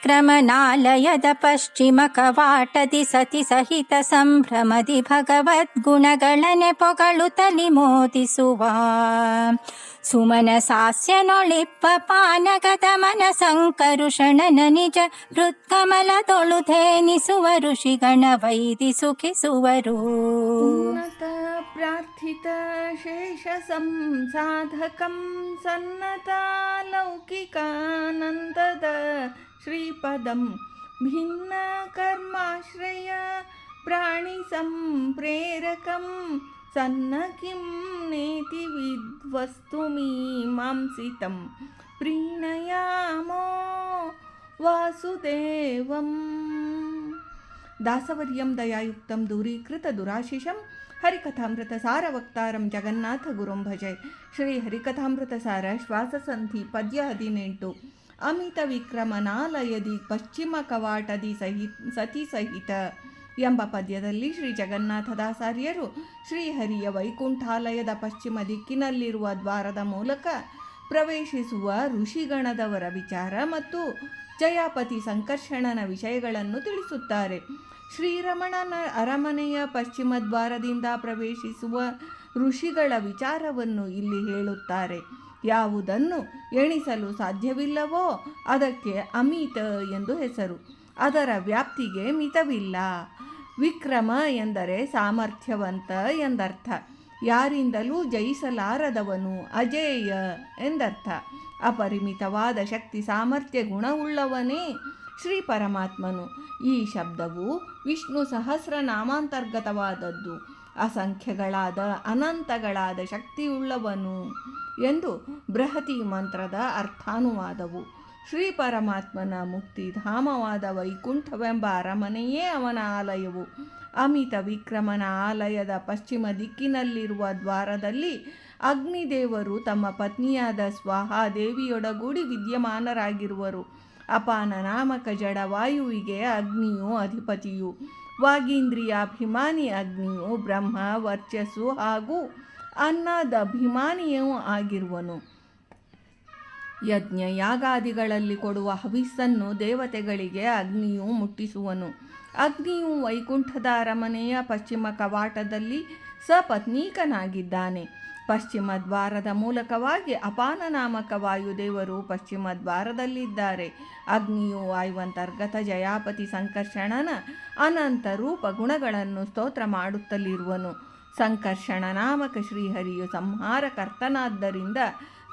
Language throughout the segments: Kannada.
अमितविक्रमनालयद पश्चिमकवाटदि सति ಸಹಿತ ಸಂಭ್ರಮದಿ ಭಗವದ್ಗುಣಗಳನೆ ಪೊಗಳುತ್ತಲಿ ಮೋದಿಸುವ ಸುಮನ ಸಾಸ್ಯನೊಳಿಪ್ಪ ಪಾನಗದ ಮನ ಸಂಕರುಷಣನ ನಿಜ ಹೃತ್ಕಮಲದೊಳು ಧೇನಿಸುವ ಋಷಿಗಣ ವೈದಿ ಸುಖಿಸುವರು प्रार्थितशेषसंसाधकं सन्नतालौकिकानन्दद श्रीपदं भिन्नकर्माश्रय प्राणिसम्प्रेरकं सन्न किं नेति विद्वस्तुमीमांसितं प्रीणयामो वासुदेवम्। ದಾಸವರ್ಯಂ ದಯಾಯುಕ್ತಂ ದೂರೀಕೃತ ದುರಾಶಿಷಂ ಹರಿಕಥಾಮೃತ ಸಾರ ವಕ್ತಾರಂ ಜಗನ್ನಾಥ ಗುರುಂ ಭಜೆ. ಶ್ರೀ ಹರಿಕಥಾಮೃತ ಸಾರ ಶ್ವಾಸಸಂಧಿ ಪದ್ಯ ಹದಿನೆಂಟು. ಅಮಿತ ವಿಕ್ರಮನಾಲಯದಿ ಪಶ್ಚಿಮ ಕವಾಟದಿ ಸಹಿ ಸತಿ ಸಹಿತ ಎಂಬ ಪದ್ಯದಲ್ಲಿ ಶ್ರೀ ಜಗನ್ನಾಥದಾಸಾರ್ಯರು ಶ್ರೀಹರಿಯ ವೈಕುಂಠಾಲಯದ ಪಶ್ಚಿಮ ದಿಕ್ಕಿನಲ್ಲಿರುವ ದ್ವಾರದ ಮೂಲಕ ಪ್ರವೇಶಿಸುವ ಋಷಿಗಣದವರ ವಿಚಾರ ಮತ್ತು ಜಯಾಪತಿ ಸಂಕರ್ಷಣನ ವಿಷಯಗಳನ್ನು ತಿಳಿಸುತ್ತಾರೆ. ಶ್ರೀರಮಣನ ಅರಮನೆಯ ಪಶ್ಚಿಮ ದ್ವಾರದಿಂದ ಪ್ರವೇಶಿಸುವ ಋಷಿಗಳ ವಿಚಾರವನ್ನು ಇಲ್ಲಿ ಹೇಳುತ್ತಾರೆ. ಯಾವುದನ್ನು ಎಣಿಸಲು ಸಾಧ್ಯವಿಲ್ಲವೋ ಅದಕ್ಕೆ ಅಮಿತ ಎಂದು ಹೆಸರು. ಅದರ ವ್ಯಾಪ್ತಿಗೆ ಮಿತವಿಲ್ಲ. ವಿಕ್ರಮ ಎಂದರೆ ಸಾಮರ್ಥ್ಯವಂತ ಎಂದರ್ಥ. ಯಾರಿಂದಲೂ ಜಯಿಸಲಾರದವನು ಅಜೇಯ ಎಂದರ್ಥ. ಅಪರಿಮಿತವಾದ ಶಕ್ತಿ ಸಾಮರ್ಥ್ಯ ಗುಣವುಳ್ಳವನೇ ಶ್ರೀ ಪರಮಾತ್ಮನು. ಈ ಶಬ್ದವು ವಿಷ್ಣು ಸಹಸ್ರನಾಮಾಂತರ್ಗತವಾದದ್ದು ಅಸಂಖ್ಯಗಳಾದ ಅನಂತಗಳಾದ ಶಕ್ತಿಯುಳ್ಳವನು ಎಂದು ಬೃಹತಿ ಮಂತ್ರದ ಅರ್ಥಾನುವಾದವು. ಶ್ರೀ ಪರಮಾತ್ಮನ ಮುಕ್ತಿ ಧಾಮವಾದ ವೈಕುಂಠವೆಂಬ ಅರಮನೆಯೇ ಅವನ ಆಲಯವು. ಅಮಿತ ವಿಕ್ರಮನ ಆಲಯದ ಪಶ್ಚಿಮ ದಿಕ್ಕಿನಲ್ಲಿರುವ ದ್ವಾರದಲ್ಲಿ ಅಗ್ನಿದೇವರು ತಮ್ಮ ಪತ್ನಿಯಾದ ಸ್ವಾಹಾದೇವಿಯೊಡಗೂಡಿ ವಿದ್ಯಮಾನರಾಗಿರುವರು. ಅಪಾನ ನಾಮಕ ಜಡವಾಯುವಿಗೆ ಅಗ್ನಿಯು ಅಧಿಪತಿಯು. ವಾಗೀಂದ್ರಿಯಾಭಿಮಾನಿ ಅಗ್ನಿಯು ಬ್ರಹ್ಮ, ವರ್ಚಸ್ಸು ಹಾಗೂ ಅನ್ನದಭಿಮಾನಿಯೂ ಆಗಿರುವನು. ಯಜ್ಞ ಯಾಗಾದಿಗಳಲ್ಲಿ ಕೊಡುವ ಹವಿಸ್ಸನ್ನು ದೇವತೆಗಳಿಗೆ ಅಗ್ನಿಯು ಮುಟ್ಟಿಸುವನು. ಅಗ್ನಿಯು ವೈಕುಂಠದ ಅರಮನೆಯ ಪಶ್ಚಿಮ ಕವಾಟದಲ್ಲಿ ಸಪತ್ನೀಕನಾಗಿದ್ದಾನೆ. ಪಶ್ಚಿಮ ದ್ವಾರದ ಮೂಲಕವಾಗಿ ಅಪಾನ ನಾಮಕ ವಾಯುದೇವರು ಪಶ್ಚಿಮ ದ್ವಾರದಲ್ಲಿದ್ದಾರೆ. ಅಗ್ನಿಯು ವಾಯುವಂತರ್ಗತ ಜಯಾಪತಿ ಸಂಕರ್ಷಣನ ಅನಂತ ರೂಪ ಗುಣಗಳನ್ನು ಸ್ತೋತ್ರ ಮಾಡುತ್ತಲಿರುವನು. ಸಂಕರ್ಷಣ ನಾಮಕ ಶ್ರೀಹರಿಯು ಸಂಹಾರಕರ್ತನಾದ್ದರಿಂದ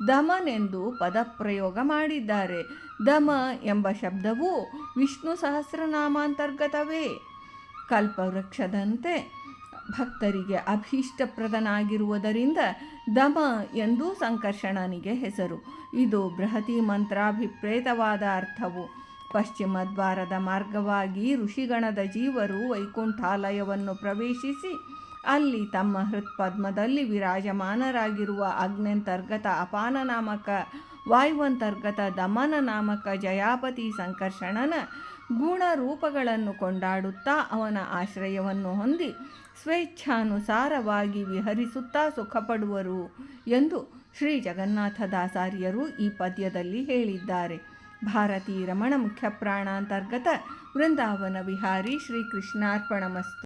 ದಮನೆಂದು ಪದಪ್ರಯೋಗ ಮಾಡಿದ್ದಾರೆ. ದಮ ಎಂಬ ಶಬ್ದವು ವಿಷ್ಣು ಸಹಸ್ರನಾಮಾಂತರ್ಗತವೇ. ಕಲ್ಪವೃಕ್ಷದಂತೆ ಭಕ್ತರಿಗೆ ಅಭೀಷ್ಟಪ್ರದನಾಗಿರುವುದರಿಂದ ದಮ ಎಂದು ಸಂಕರ್ಷಣನಿಗೆ ಹೆಸರು. ಇದು ಬೃಹತಿ ಮಂತ್ರಾಭಿಪ್ರೇತವಾದ ಅರ್ಥವು. ಪಶ್ಚಿಮ ದ್ವಾರದ ಮಾರ್ಗವಾಗಿ ಋಷಿಗಣದ ಜೀವರು ವೈಕುಂಠಾಲಯವನ್ನು ಪ್ರವೇಶಿಸಿ ಅಲ್ಲಿ ತಮ್ಮ ಹೃತ್ಪದ್ಮದಲ್ಲಿ ವಿರಾಜಮಾನರಾಗಿರುವ ಅಗ್ನಂತರ್ಗತ ಅಪಾನ ನಾಮಕ ವಾಯುವಂತರ್ಗತ ದಮನ ನಾಮಕ ಜಯಾಪತಿ ಸಂಕರ್ಷಣನ ಗುಣರೂಪಗಳನ್ನು ಕೊಂಡಾಡುತ್ತಾ ಅವನ ಆಶ್ರಯವನ್ನು ಹೊಂದಿ ಸ್ವೇಚ್ಛಾನುಸಾರವಾಗಿ ವಿಹರಿಸುತ್ತಾ ಸುಖಪಡುವರು ಎಂದು ಶ್ರೀ ಜಗನ್ನಾಥದಾಸಾರ್ಯರು ಈ ಪದ್ಯದಲ್ಲಿ ಹೇಳಿದ್ದಾರೆ. ಭಾರತೀ ರಮಣ ಮುಖ್ಯ ಪ್ರಾಣಾಂತರ್ಗತ ವೃಂದಾವನ ವಿಹಾರಿ ಶ್ರೀ ಕೃಷ್ಣಾರ್ಪಣಮಸ್ತು